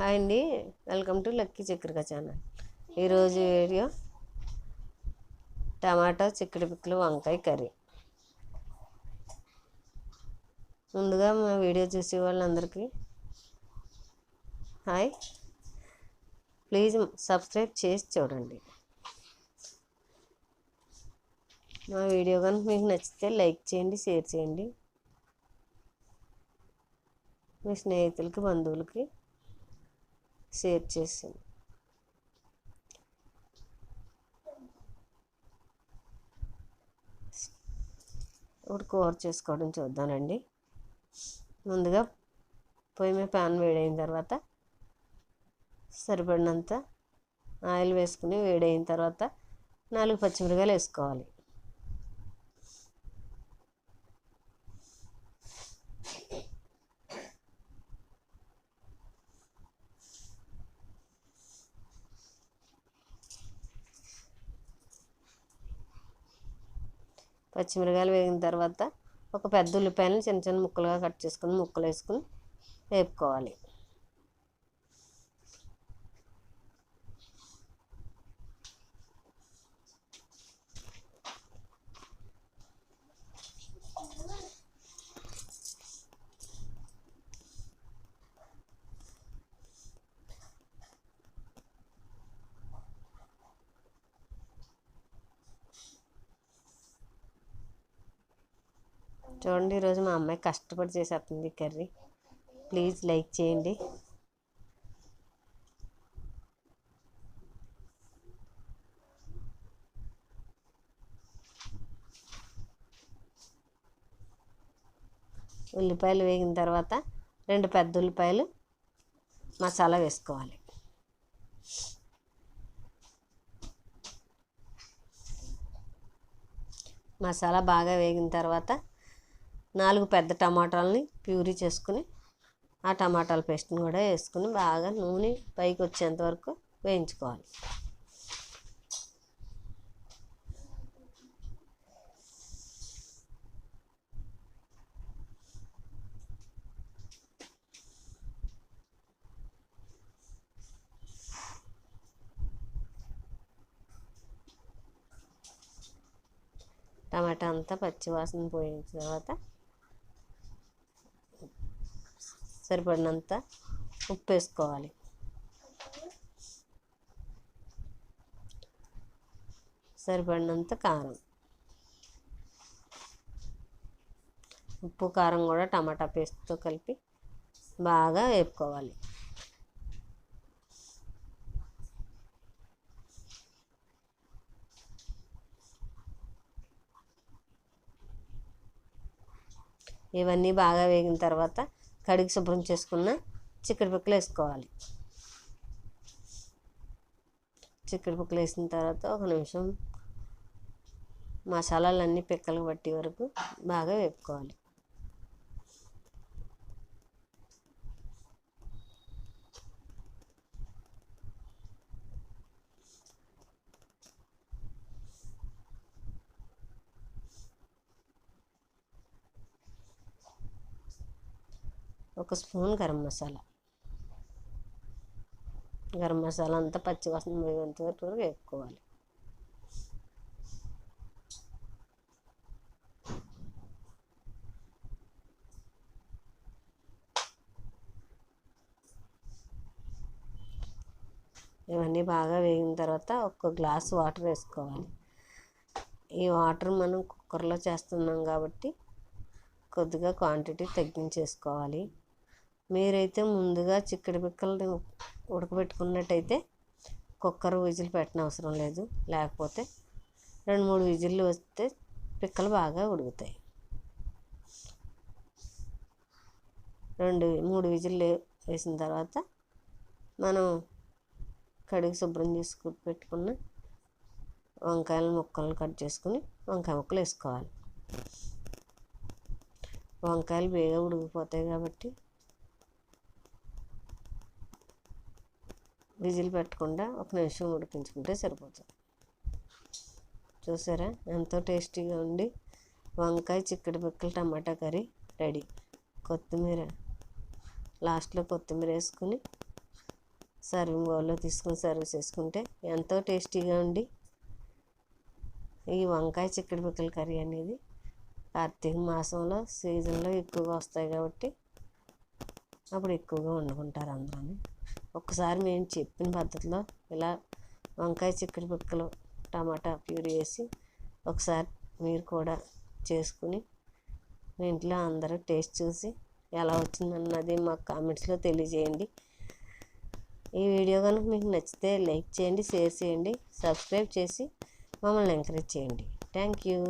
Hi అండి. Welcome to lucky Chakrika channel. ఈరోజు video టమాటా చిక్కుడు పిక్కలు వంకాయ కర్రీ. ముందుగా మా వీడియో చూసే వాళ్ళందరికీ హాయ్. ప్లీజ్ సబ్స్క్రైబ్ చేసి చూడండి. మా వీడియో కనుక మీకు నచ్చితే లైక్ చేయండి షేర్ చేయండి. మీ స్నేహితులకి బంధువులకి షేర్ చేసింది. ఇప్పుడు కూర చేసుకోవడం చూద్దానండి ముందుగా పొయ్యి మీద ప్యాన్ వేడైన తర్వాత సరిపడినంత ఆయిల్ వేసుకుని వేడైన తర్వాత నాలుగు పచ్చిమిరకాయలు వేసుకోవాలి. పచ్చిమిరకాయలు వేగిన తర్వాత ఒక పెద్ద ఉల్లిపాయలను చిన్న చిన్న ముక్కలుగా కట్ చేసుకుని ముక్కలు వేసుకుని వేపుకోవాలి. చూడండి ఈరోజు మా అమ్మాయి కష్టపడి చేసేస్తుంది కర్రీ. ప్లీజ్ లైక్ చేయండి. ఉల్లిపాయలు వేగిన తర్వాత రెండు పెద్ద ఉల్లిపాయలు మసాలా వేసుకోవాలి. మసాలా బాగా వేగిన తర్వాత నాలుగు పెద్ద టమాటాలని ప్యూరీ చేసుకుని ఆ టమాటాల పేస్ట్ని కూడా వేసుకుని బాగా నూనె పైకి వచ్చేంత వరకు వేయించుకోవాలి. టమాటా అంతా పచ్చివాసన పోయిన తర్వాత సరిపడినంత ఉప్పు వేసుకోవాలి సరిపడినంత కారం. ఉప్పు కారం కూడా టమాటా పేస్ట్తో కలిపి బాగా వేపుకోవాలి. ఇవన్నీ బాగా వేగిన తర్వాత కడిగి శుభ్రం చేసుకున్న చిక్కడి పిక్కలు వేసుకోవాలి. చిక్కడి పిక్కలు వేసిన తర్వాత ఒక నిమిషం మసాలాలన్నీ పిక్కలు పట్టే వరకు బాగా వేపుకోవాలి. ఒక స్పూన్ గరం మసాలా. గరం మసాలా అంతా పచ్చివాసన పోయేంత వరకు వేపుకోవాలి. ఇవన్నీ బాగా వేగిన తర్వాత ఒక గ్లాస్ వాటర్ వేసుకోవాలి. ఈ వాటర్ మనం కుక్కర్లో చేస్తున్నాం కాబట్టి కొద్దిగా క్వాంటిటీ తగ్గించేసుకోవాలి. మీరైతే ముందుగా చిక్కడి పిక్కల్ని ఉడకబెట్టుకున్నట్టయితే కుక్కర్ విజిల్ పెట్టిన అవసరం లేదు. లేకపోతే రెండు మూడు విజిల్లు వస్తే పిక్కలు బాగా ఉడుకుతాయి. రెండు మూడు విజిల్లు వేసిన తర్వాత మనం కడిగి శుభ్రం చేసుకుని పెట్టుకున్న వంకాయల ముక్కలను కట్ చేసుకుని వంకాయ ముక్కలు వేసుకోవాలి. వంకాయలు బేగా ఉడికిపోతాయి కాబట్టి విజిల్ పెట్టకుండా ఒక నిమిషం ఉడికించుకుంటే సరిపోతుంది. చూసారా? ఎంతో టేస్టీగా ఉండి వంకాయ చిక్కడి పిక్కలు టమాటా కర్రీ రెడీ. కొత్తిమీర లాస్ట్లో కొత్తిమీర వేసుకుని సర్వింగ్ బౌల్లో తీసుకుని సర్వ్ చేసుకుంటే ఎంతో టేస్టీగా ఉండి ఈ వంకాయ చిక్కడి పిక్కల కర్రీ అనేది కార్తీక మాసంలో సీజన్లో ఎక్కువగా వస్తాయి కాబట్టి అప్పుడు ఎక్కువగా వండుకుంటారు అందరూ. ఒకసారి మేము చెప్పిన పద్ధతిలో ఇలా వంకాయ చిక్కుడు పిక్కలు టమాటా ప్యూరీ వేసి ఒకసారి మీరు కూడా చేసుకుని మీ ఇంట్లో అందరూ టేస్ట్ చూసి ఎలా వచ్చిందన్నది మాకు కామెంట్స్లో తెలియజేయండి. ఈ వీడియో కనుక మీకు నచ్చితే లైక్ చేయండి షేర్ చేయండి సబ్స్క్రైబ్ చేసి మమ్మల్ని ఎంకరేజ్ చేయండి. Thank you.